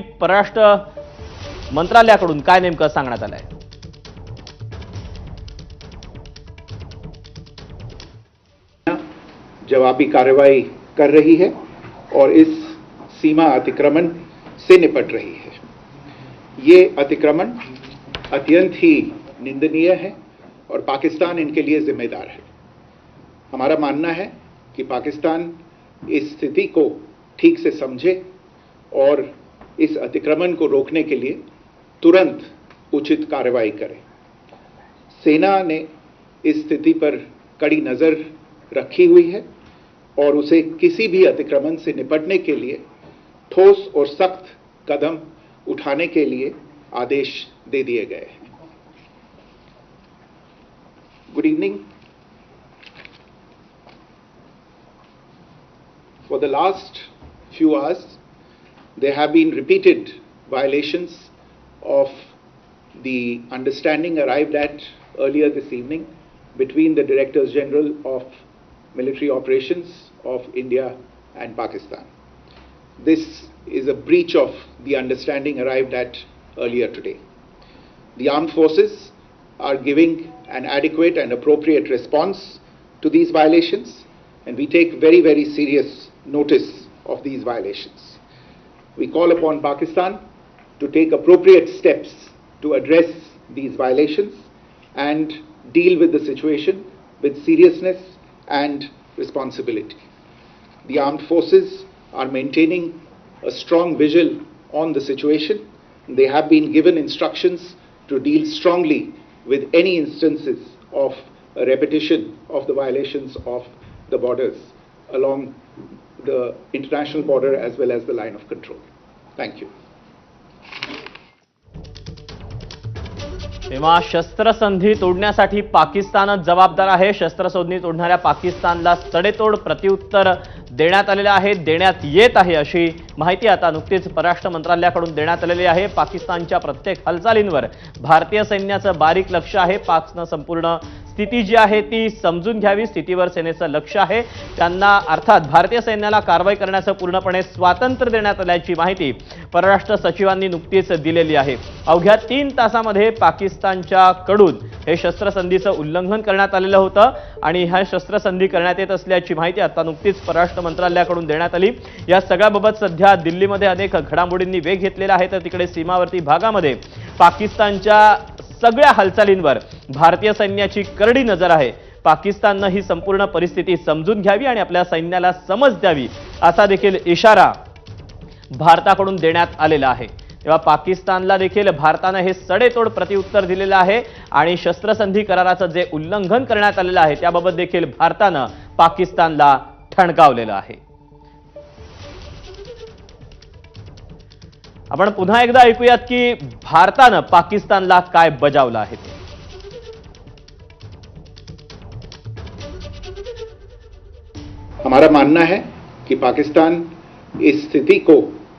परराष्ट्र मंत्रालयाकडून काय नेमकं सांगण्यात आलंय? जवाबी कार्रवाई कर रही है और इस सीमा अतिक्रमण से निपट रही है। ये अतिक्रमण अत्यंत ही निंदनीय है और पाकिस्तान इनके लिए जिम्मेदार है। हमारा मानना है कि पाकिस्तान इस स्थिति को ठीक से समझे और इस अतिक्रमण को रोकने के लिए तुरंत उचित कार्रवाई करें। सेना ने इस स्थिति पर कड़ी नज़र रखी हुई है और उसे किसी भी अतिक्रमण से निपटने के लिए ठोस और सख्त कदम उठाने के लिए आदेश दे दिए गए हैं। Good evening For the last few hours, there have been repeated violations of the understanding arrived at earlier this evening between the Directors General of Military Operations of India and Pakistan. This is a breach of the understanding arrived at earlier today. The armed forces are giving an adequate and appropriate response to these violations, and we take very, very serious notice of these violations. We call upon Pakistan to take appropriate steps to address these violations and deal with the situation with seriousness and responsibility. The armed forces are maintaining a strong vigil on the situation. They have been given instructions to deal strongly with any instances of a repetition of the violations of the borders along the international border as well as the line of control. Thank you. तेव्हा शस्त्रसंधी तोडण्यासाठी पाकिस्तानच जबाबदार आहे. शस्त्रसंधी तोडणाऱ्या पाकिस्तानला सडेतोड प्रत्युत्तर देण्यात आलेलं आहे. देण्यात येत आहे अशी माहिती आता नुकतीच परराष्ट्र मंत्रालयाकडून देण्यात आलेली आहे. पाकिस्तानच्या प्रत्येक हालचालींवर भारतीय सैन्याचं बारीक लक्ष आहे. पाकनं संपूर्ण स्थिती जी आहे ती समजून घ्यावी. स्थितीवर सेनेचं लक्ष आहे. त्यांना अर्थात भारतीय सैन्याला कारवाई करण्याचं पूर्णपणे स्वातंत्र्य देण्यात आल्याची माहिती परराष्ट्र सचिवांनी नुकतीच दिलेली आहे. अवघ्या तीन तासामध्ये पाकिस्तानच्या कडून हे शस्त्रसंधीचं उल्लंघन करण्यात आलेलं होतं आणि ह्या शस्त्रसंधी करण्यात येत असल्याची माहिती आता नुकतीच परराष्ट्र मंत्रालयाकडून देण्यात आली. या सगळ्याबाबत सध्या दिल्लीमध्ये अनेक घडामोडींनी वेग घेतलेला आहे तर तिकडे सीमावर्ती भागामध्ये पाकिस्तानच्या सगळ्या हालचालींवर भारतीय सैन्याची करडी नजर आहे. पाकिस्ताननं ही संपूर्ण परिस्थिती समजून घ्यावी आणि आपल्या सैन्याला समज द्यावी असा देखील इशारा भारताकडून देण्यात आलेलं आहे. तेव्हा पाकिस्तानला देखील भारतानं हे सडेतोड प्रत्युत्तर दिलेलं आहे आणि शस्त्रसंधी कराराचं जे उल्लंघन करण्यात आलेलं आहे त्याबाबत देखील भारतानं पाकिस्तानला ठणकावलेलं आहे. आपण पुन्हा एकदा ऐकूयात की भारतानं पाकिस्तानला काय बजावलं आहे ते. हमारा मानना है कि पाकिस्तान इस स्थिति को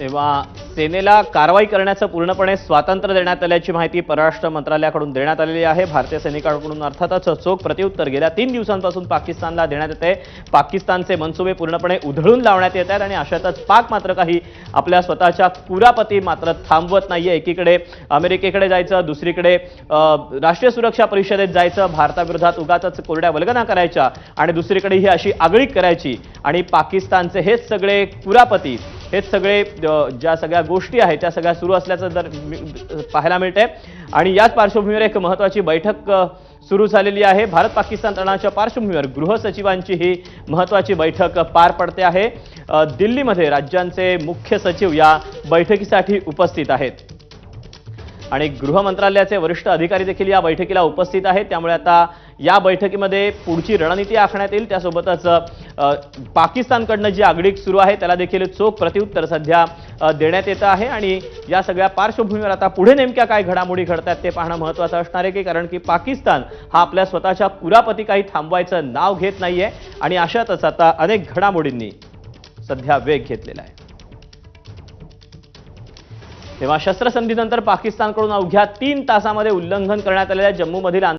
तेव्हा सेनेला कारवाई करण्याचं पूर्णपणे स्वातंत्र्य देण्यात आल्याची माहिती परराष्ट्र मंत्रालयाकडून देण्यात आलेली आहे. भारतीय सैनिकांकडून अर्थातच चोख प्रत्युत्तर गेल्या तीन दिवसांपासून पाकिस्तानला देण्यात येते. पाकिस्तानचे मनसुबे पूर्णपणे उधळून लावण्यात येत आहेत आणि अशातच पाक मात्र काही आपल्या स्वतःच्या कुरापती मात्र थांबवत नाहीये. एकीकडे अमेरिकेकडे जायचं दुसरीकडे राष्ट्रीय सुरक्षा परिषदेत जायचं भारताविरोधात उगाच कोरड्या वल्गना करायच्या आणि दुसरीकडे ही अशी आगळीक करायची आणि पाकिस्तानचे हेच सगळे कुरापती हेच सगळे ज्या सगळ्या गोष्टी आहेत त्या सगळ्या सुरू असल्याचं जर पाहायला मिळतंय. आणि याच पार्श्वभूमीवर एक महत्त्वाची बैठक सुरू झालेली आहे. भारत पाकिस्तान तणावाच्या पार्श्वभूमीवर गृहसचिवांची ही महत्त्वाची बैठक पार पडते आहे. दिल्लीमध्ये राज्यांचे मुख्य सचिव या बैठकीसाठी उपस्थित आहेत. आणि गृह मंत्रालयाचे वरिष्ठ अधिकारी देखील या बैठकीला उपस्थित आहेत. त्यामुळे आता या बैठकीमध्ये पुढची रणनीती आखण्यात येईल. त्यासोबतच पाकिस्तानकडनं जी आगळीक सुरू आहे त्याला देखील चोख प्रत्युत्तर सध्या देण्यात येतं आहे. आणि या सगळ्या पार्श्वभूमीवर आता पुढे नेमक्या काय घडामोडी घडतात ते पाहणं महत्त्वाचं असणार आहे की कारण की पाकिस्तान हा आपल्या स्वतःच्या कुरापती काही थांबवायचं नाव घेत नाहीये. आणि अशातच आता अनेक घडामोडींनी सध्या वेग घेतलेला आहे. तेव्हा शस्त्रसंधीनंतर पाकिस्तानकडून अवघ्या तीन तासामध्ये उल्लंघन करण्यात आलेल्या जम्मूमधील